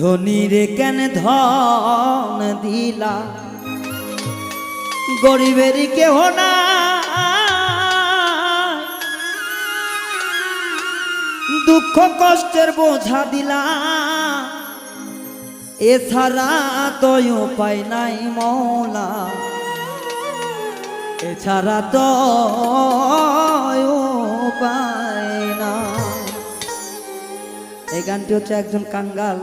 ধনীরে কেন ধন দিলা? গরিবের কেহ না দুঃখ কষ্টের বোঝা দিলা। এছাড়া তো উপায় নাই মৌলা। এছাড়া তো উপায় না এই গানটি হচ্ছে একজন কাঙ্গাল।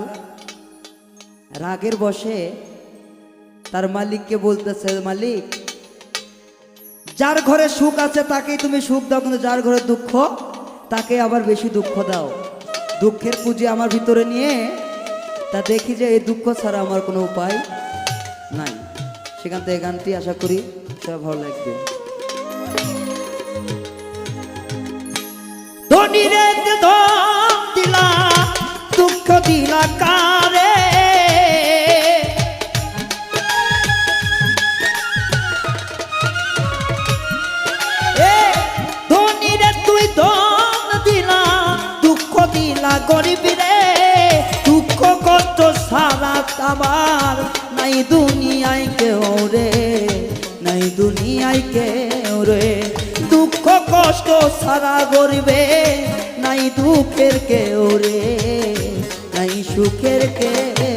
রাগের বসে তার মালিককে বলতেছে, মালিক, যার ঘরে সুখ আছে তাকেই তুমি সুখ দাও, কিন্তু যার ঘরে দুঃখ, তাকে আবার বেশি দুঃখ দাও। দুঃখের পুঁজি আমার ভিতরে নিয়ে তা দেখি যে এই দুঃখ ছাড়া আমার কোনো উপায় নাই। সেখান থেকে গানটি আশা করি সব ভালো লাগবে। দিলা, দুঃখ দিলা কারে আমার, নাই দুনিয়ায় কেউ রে, নাই দুনিয়ায় কেউ রে। দুঃখ, কষ্ট সারা করবে নাই দুঃখের কেউ রে, নাই সুখের কেউ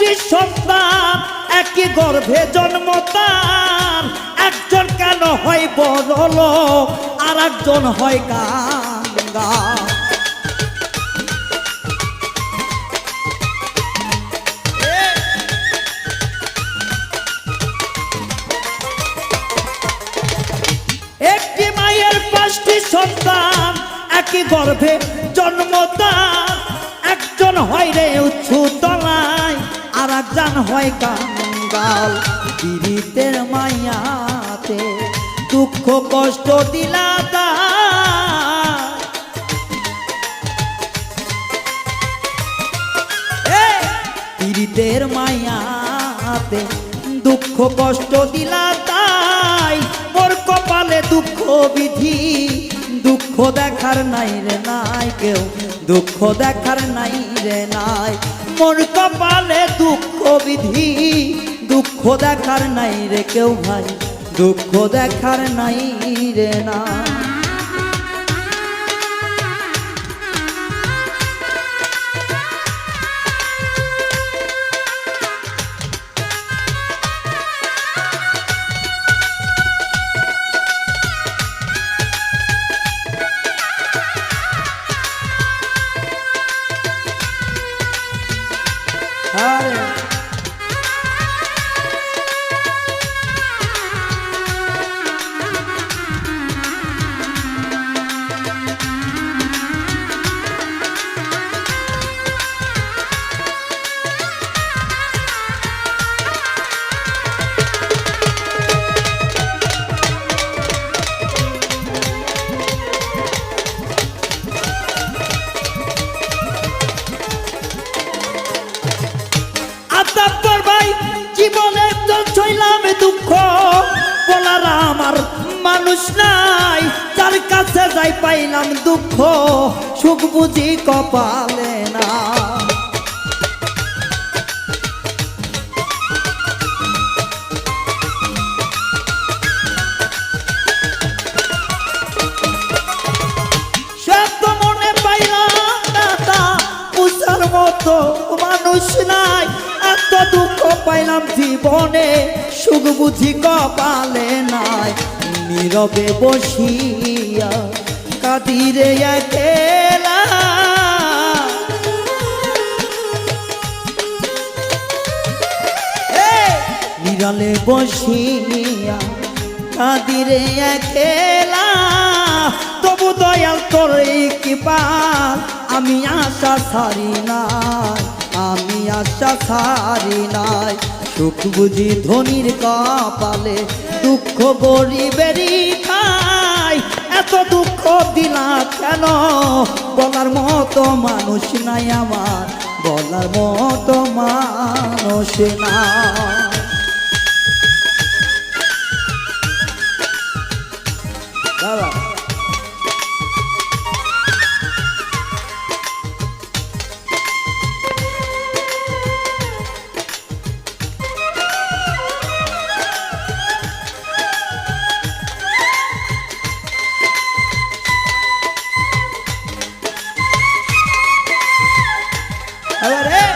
পাঁচটি সন্তান, একই গর্ভে জন্ম তার। একজন কেন হয় বড় লোক আর একজন হয় গাঙ্গা একটি মায়ের পাঁচটি সন্তান, একই গর্ভে জন্ম একজন হয় রে উঁচু তলায় আর একজন হয় কাঙ্গাল পীড়িতের মায়াতে দুঃখ কষ্ট দিলা পীড়িতের মায়াতে দুঃখ কষ্ট দিলা তাই, মোর কপালে দুঃখ বিধি, দুঃখ দেখার নাই রে নাই কেউ, দুঃখ দেখার নাই রে নাই। মোর কপালে দুঃখ বিধি, দুঃখ দেখার নাই রে কেউ ভাই, দুঃখ দেখার নাই রে না। ছইলাম দুঃখ বলার আমার মানুষ নাই। তার কাছে যাই পাইলাম দুঃখ, সুখ বুঝি কপালে না মতো মানুষ নাই, এত দুঃখ পাইলাম জীবনে, সুখ বুঝি কপালে নাই। নীরবে বসিয়া কাদিরে একেলা। আড়ালে বসিয়া কাদিরে একেলা। তবু দয়াল তোর কৃপাল আমি আশা ছাড়ি নাই, আমি আশা ছাড়ি নাই। সুখ বুঝি ধনির কপালে, দুঃখ গরিবেরই খাই এত দুঃখ দিলা কেন? বলার মতো মানুষ নাই আমার, বলার মতো মানুষ না Alô,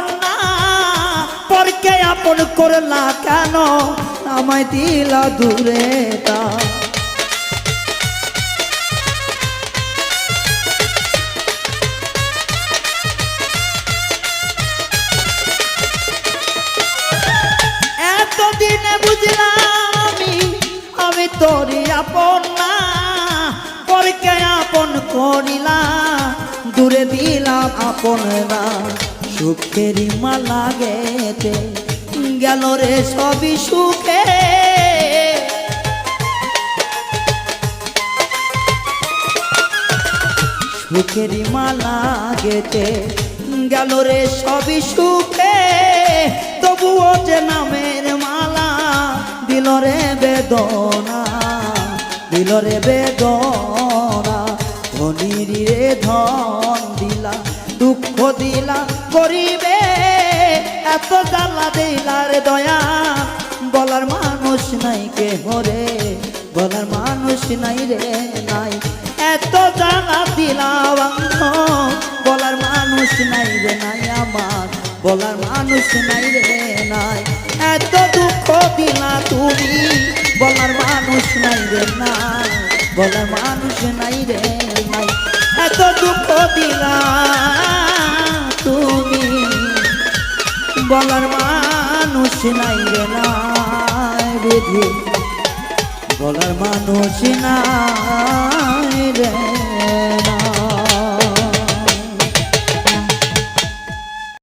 না পরকে আপন করলা কেন? আমায় দিলা দূরে তা। বুঝলাম আমি আপন না। আপন করিলা, দূরে দিলাম আপন না। সুখেরই মালা গেতে গেল রে সবই সুখে। সুখেরই মালা গেতে গেল রে সবই সুখে। তবুও যে নামের মালা দিল রে বেদনা, দিল রে বেদনা, ধনির রে ধন দিলা। দুঃখ দিলা করিবে, এত জ্বালা দিলা রে দয়া। বলার মানুষ নাই কে হরে বলার মানুষ নাই রে, নাই। এত জ্বালা দিলা বলার মানুষ নাই রে, নাই আমার। বলার মানুষ নাই রে, নাই। এত দুঃখ দিলা তুমি, বলার মানুষ নাই রে, নাই। বলার মানুষ নাই রে, নাই। এত দুঃখ দিলা। বলার মানুষ নাই রে নাই বেঁধে বলার মানুষ নাই রে না